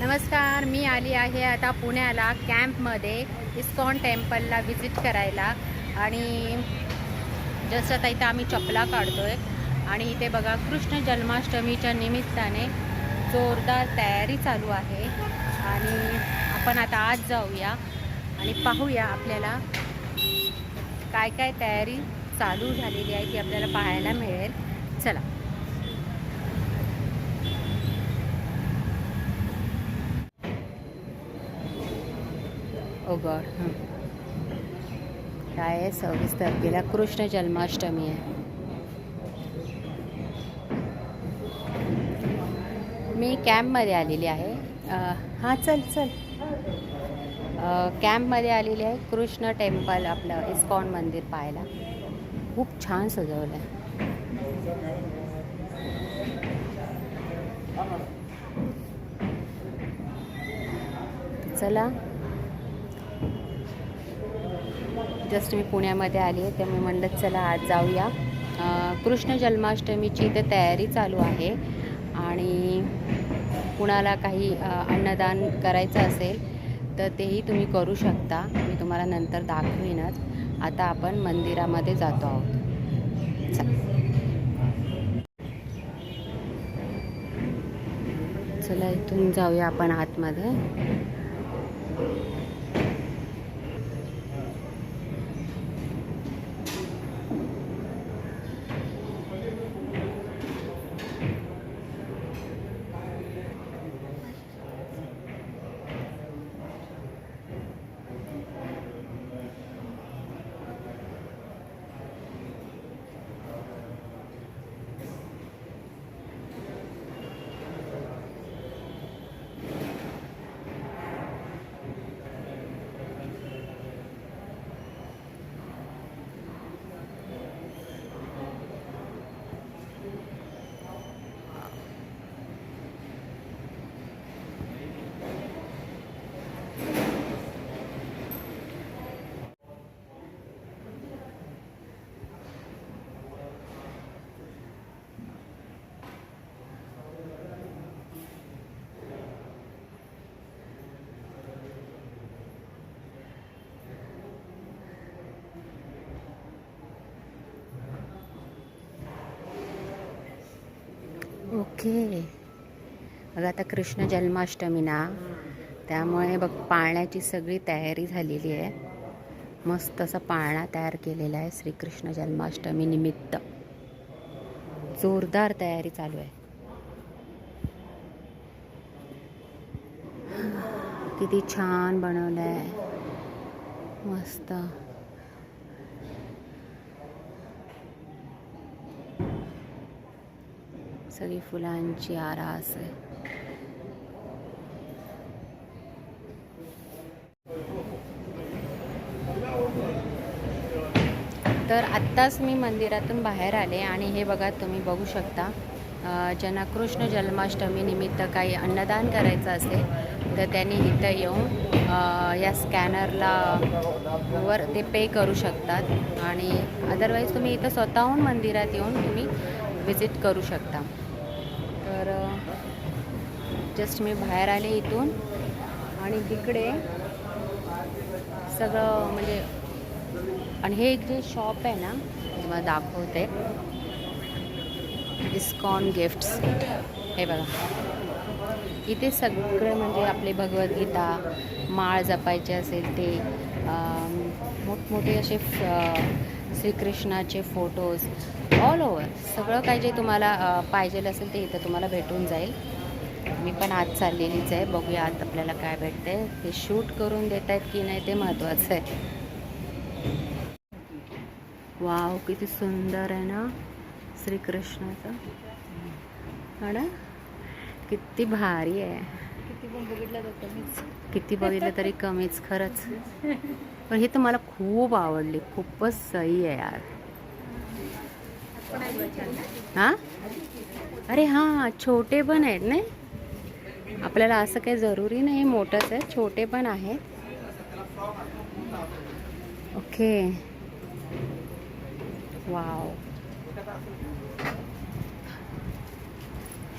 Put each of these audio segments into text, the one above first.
नमस्कार मी आली आहे आता पुण्याला कॅम्पमध्ये इस्कॉन टेम्पलला व्हिजिट करायला. आणि जसं आता इथं आम्ही चपला काढतोय आणि इथे बघा कृष्ण जन्माष्टमीच्या निमित्ताने जोरदार तयारी चालू आहे. आणि आपण आता आज जाऊया आणि पाहूया आपल्याला काय काय तयारी चालू झालेली आहे ती आपल्याला पाहायला मिळेल. चला. Oh ओ गॉड काय आहे? सव्वीस तारखेला कृष्ण जन्माष्टमी आहे. मी कॅम्पमध्ये आलेली आहे. हां चल चल. कॅम्पमध्ये आलेली आहे. कृष्ण टेम्पल आपलं इस्कॉन मंदिर पाहायला. खूप छान सजवलं आहे. चला. जस्ट मी पुण्यामध्ये आली आहे त्यामुळे म्हणलं चला आज जाऊया. कृष्ण जन्माष्टमीची इथे तयारी चालू आहे आणि कुणाला काही अन्नदान करायचं असेल तर तेही तुम्ही करू शकता. मी तुम्हाला नंतर दाखवीनच. आता आपण मंदिरामध्ये जातो आहोत. चला. चला इथून जाऊया आपण आतमध्ये. ओके. बघ आता कृष्ण जन्माष्टमी ना. त्यामुळे बघ पाळण्याची सगळी तयारी झालेली आहे. मस्त असा पाळणा तयार केलेला आहे श्रीकृष्ण जन्माष्टमी निमित्त. जोरदार तयारी चालू आहे. किती छान बनवलं आहे मस्त. सगळी फुलांची आरास आहे. तर आत्ताच मी मंदिरातून बाहेर आले आणि हे बघा तुम्ही बघू शकता. ज्यांना कृष्ण जन्माष्टमी निमित्त काही अन्नदान करायचं असेल तर त्यांनी इथं येऊन या स्कॅनरला वर ते पे करू शकतात. आणि अदरवाईज तुम्ही इथं स्वतःहून मंदिरात येऊन तुम्ही व्हिजिट करू शकता. तर जस्ट मी बाहेर आले इथून आणि तिकडे सगळं म्हणजे आणि हे एक जे शॉप आहे ना तुम्हाला दाखवते. इस्कॉन गिफ्ट्स हे बघा. इथे सगळे म्हणजे आपले भगवद्गीता माळ जपायचे असेल ते मोठमोठे असे फ- श्रीकृष्णाचे फोटोज ऑल ओव्हर सगळं काही जे तुम्हाला अ, पाहिजे असेल ते इथं तुम्हाला भेटून जाईल. मी पण आज चाललेलीच आहे. बघूया आज आपल्याला काय भेटते ते शूट करून देत आहेत की नाही ते महत्त्वाचं आहे. वाव किती सुंदर आहे ना श्रीकृष्णाचं. हा ना? किती भारी आहे. किती बघितलं तरी कमीच खरंच. पण हे तर मला खूप आवडली. खूपच सही आहे यार. हां? अरे हां छोटे पण आहेत नाही? आपल्याला असं काही जरुरी नाही मोठंच आहे छोटे पण आहेत. ओके. वाव.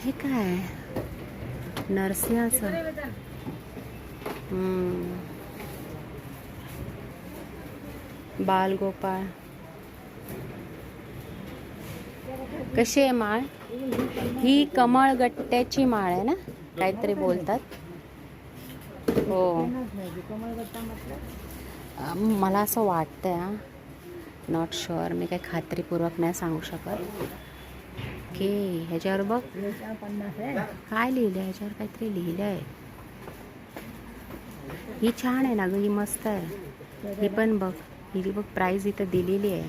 हे काय? नरसिंहाचं. बाल बालगोपाळ. कशी आहे माळ? ही कमळ गट्ट्याची माळ आहे ना? काहीतरी बोलतात. हो. मला असं वाटतंय हा. नॉट शुअर मी काही खात्रीपूर्वक नाही सांगू शकत. की ह्याच्यावर बघ. काय लिहिलं आहे ह्याच्यावर काहीतरी लिहिलं आहे ही छान आहे ना ग ही मस्त आहे. ही पण बघ. ही बघ प्राईज इथं दिलेली आहे.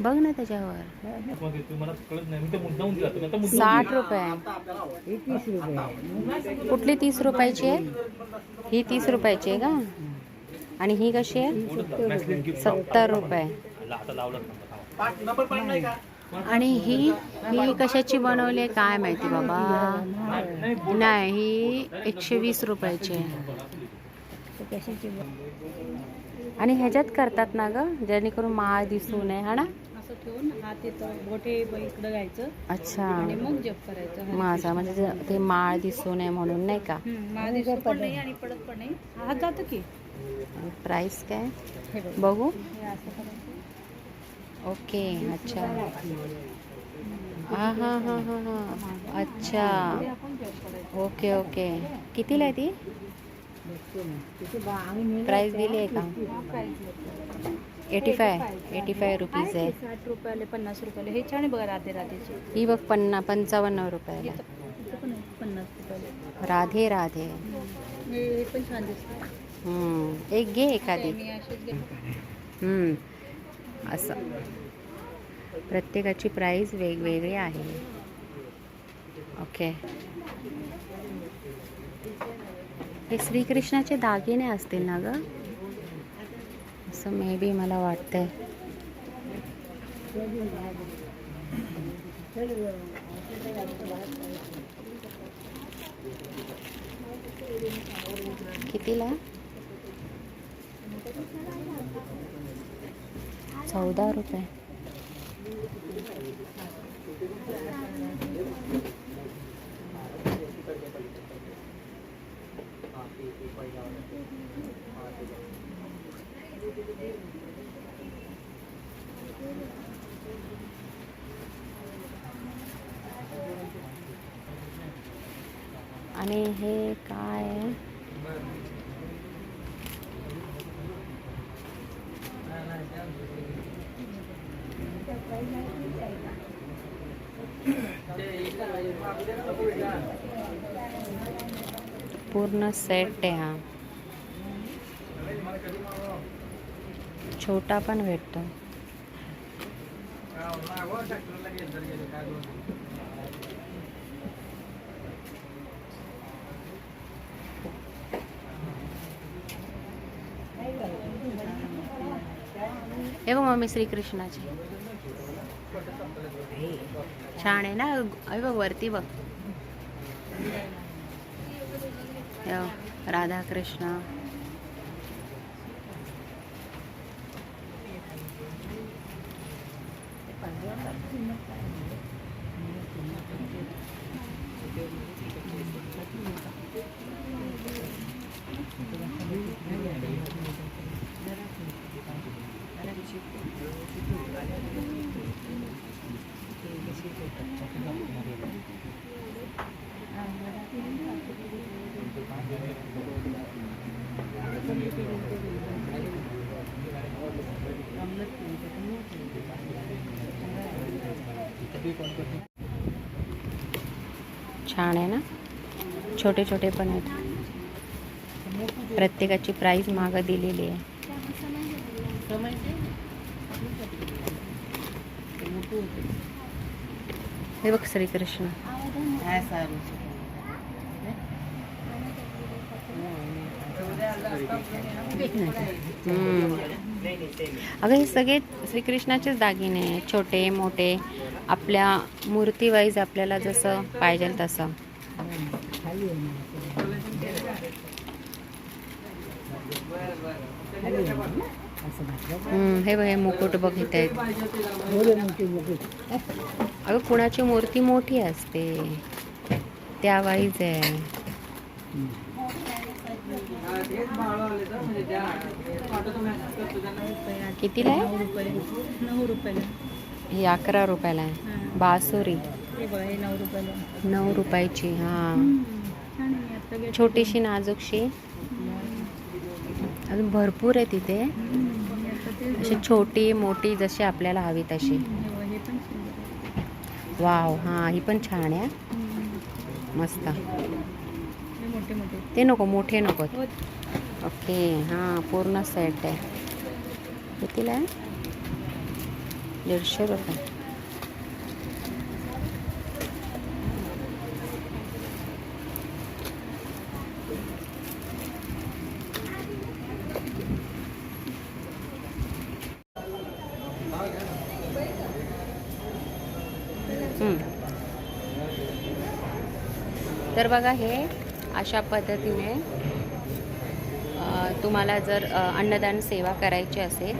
बघ ना त्याच्यावर. साठ रुपये. कुठली तीस रुपयाची आहे? ही तीस रुपयाची आहे का? आणि ही कशी आहे? सत्तर रुपये. आणि ही ही कशाची बनवली आहे? काय माहिती बाबा? नाही ही एकशे वीस रुपयाची आहे. आणि ह्याच्यात करतात ना ग? जेणेकरून माळ दिसू नये हा ना? ठेवून हात बोटे इकडं घ्यायचं. अच्छा. आणि मग जप करायचं. माझा म्हणजे जे- ते माळ दिसू नये म्हणून नाही का? पण नाही आणि पडत पण नाही. हात जातं की? प्राईस काय? हे बघ. बघू. हे असं करायचं. ओके अच्छा. हा हा हा हा हा. अच्छा. ते आपण जप करायचं ओके ओके. कितीला आहे ती? प्राईस दिली आहे का? हा eighty five eighty five rupees आहे. साठ रुपयाले पन्नास रुपयाले. हे छान आहे बघा राधे राधेचे. ही बघ पन्ना पंचावन्न रुपयाला. पन्नास रुपयाले. राधे राधे. हे पण छान दिसतं. हम्म. एक घे एखादी. असं. प्रत्येकाची प्राईस वेगवेगळी आहे. ओके हे श्रीकृष्णाचे दागिने असतील ना ग? असं मे बी मला वाटतंय. कितीला? चौदा रुपये. आणि हे काय? आहे पूर्ण सेट आहे हा. छोटा पण भेटतो. हे बघ मम्मी श्रीकृष्णाची. छान आहे ना? अरे बघ वरती बघ. हे? छान आहे ना? छोटे छोटे पण आहेत. प्रत्येकाची प्राईस मागं दिलेली आहे. हे बघ श्रीकृष्ण. हम्म. अगं हे सगळे श्रीकृष्णाचेच दागिने छोटे मोठे. आपल्या मूर्तीवाईज आपल्याला जसं पाहिजे तसं. हे बघ हे मुकुट बघित आहेत अगं कुणाची मूर्ती मोठी असते? त्या वाईज आहे. कितीला आहे? नऊ रुपयाला ही अकरा रुपयाला आहे. बासुरी. नऊ रुपयाला नऊ रुपयाची हां. छोटीशी नाजूकशी. अजून भरपूर आहे तिथे. अशी छोटी मोठी जशी आपल्याला हवी तशी. वाव हां ही पण छान आहे. मस्त. मोठे मोठे ते नको मोठे नको हो. ओके हां पूर्ण सेट आहे. कितीला आहे? दीडशे रुपये. तर बघा हे अशा पद्धतीने तुम्हाला जर अन्नदान सेवा करायची असेल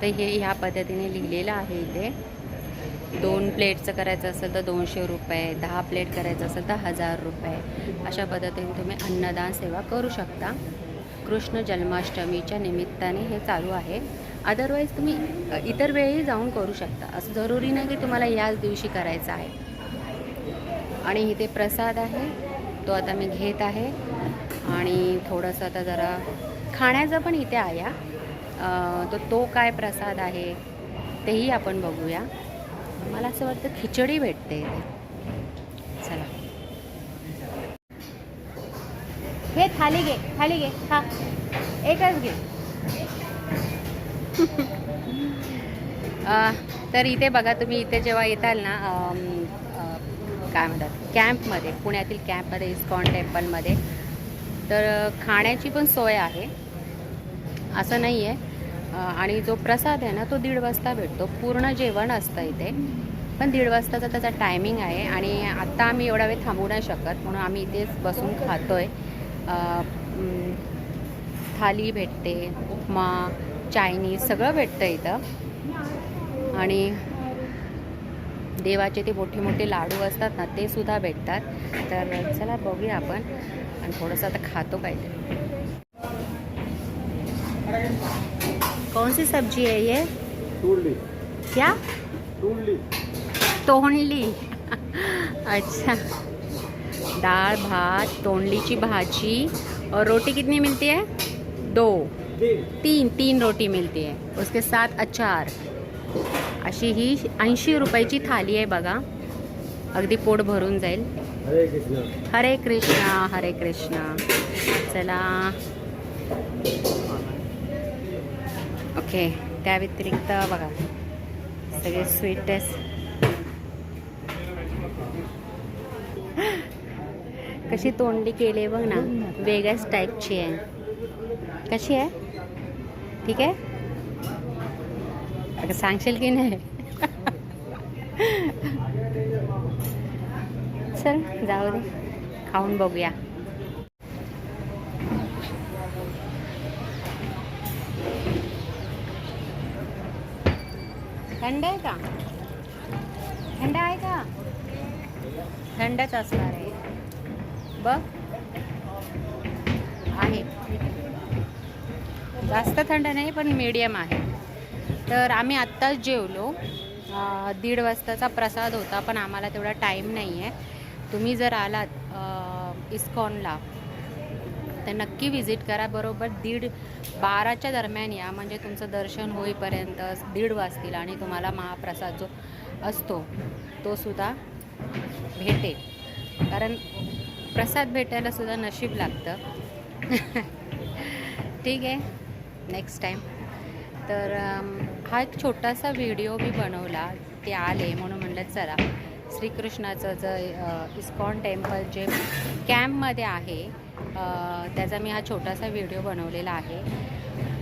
तर हे ह्या पद्धतीने लिहिलेलं आहे इथे. दोन प्लेटचं करायचं असेल तर दोनशे रुपये दहा प्लेट करायचं असेल तर हजार रुपये. अशा पद्धतीने तुम्ही अन्नदान सेवा करू शकता. कृष्ण जन्माष्टमीच्या निमित्ताने हे चालू आहे. अदरवाईज तुम्ही इतर वेळी जाऊन करू शकता. असं जरुरी नाही की तुम्हाला याच दिवशी करायचं आहे. आणि इथे प्रसाद आहे. तो आता मी घेत आहे. आणि थोडंसं आता जरा खाण्याचं पण इथे आया. तर तो काय प्रसाद आहे तेही आपण बघूया. मला असं वाटतं खिचडी भेटते इथे. चला. हे थाली घे थाली घे हा एकच घे. तर इथे बघा तुम्ही इथे जेव्हा येताल ना काय म्हणतात कॅम्पमध्ये पुण्यातील कॅम्पमध्ये इस्कॉन टेम्पलमध्ये. तर खाण्याची पण सोय आहे. असं नाही आहे. आणि जो प्रसाद आहे ना तो दीड वाजता भेटतो. पूर्ण जेवण असतं इथे. पण दीड वाजताचा त्याचा टायमिंग आहे. आणि आत्ता आम्ही एवढा वेळ थांबू नाही शकत. म्हणून आम्ही इथेच बसून खातो आहे थाली भेटते उपमा चायनीज सगळं भेटतं इथं. आणि देवाचे ते मोठे मोठे लाडू असतात ना ते सुद्धा भेटतात. तर चला बघूया आपण आणि थोडंसं आता खातो काहीतरी. कौन सी सब्ज़ी है? ये क्या? तोंडली. अच्छा. दाल भात तोंडलीची भाजी. और रोटी कितनी मिलती है दो. तीन. तीन रोटी मिलती है उसके साथ अचार. अशी ही ऐंशी रुपयाची थाली आहे बघा. अगदी पोट भरून जाईल. हरे कृष्ण. हरे कृष्णा चला. ओके त्या व्यतिरिक्त बघा. सगळे स्वीटेस्ट कशी तोंडी केली बघ ना. वेगळ्याच टाईपची आहे. कशी आहे? ठीक आहे? अगं सांगशील की नाही? चल जाऊ दे. खाऊन बघूया. थंड आहे का? थंड आहे का? थंडच असणार आहे. बघ. आहे. जास्त थंड नाही पण मीडियम आहे. तर आम्ही आत्ताच जेवलो. दीड वाजताचा प्रसाद होता पण आम्हाला तेवढा टाईम नाही आहे तुम्ही जर आलात इस्कॉनला तर नक्की व्हिजिट करा. बरोबर दीड बाराच्या दरम्यान या. म्हणजे तुमचं दर्शन होईपर्यंत दीड वाजतील आणि तुम्हाला महाप्रसाद जो असतो तो सुद्धा भेटेल. कारण प्रसाद भेटायला सुद्धा नशीब लागतं. ठीक आहे. नेक्स्ट टाईम तर हा एक छोटासा व्हिडिओ मी बनवला ते आले म्हणून म्हणलं चला श्रीकृष्णाचं जे इस्कॉन टेम्पल जे कॅम्पमध्ये आहे त्याचा मी हा छोटासा व्हिडिओ बनवलेला आहे.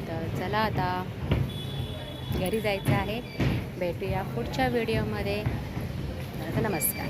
तर चला आता घरी जायचं आहे. भेटूया पुढच्या व्हिडिओमध्ये. नमस्कार.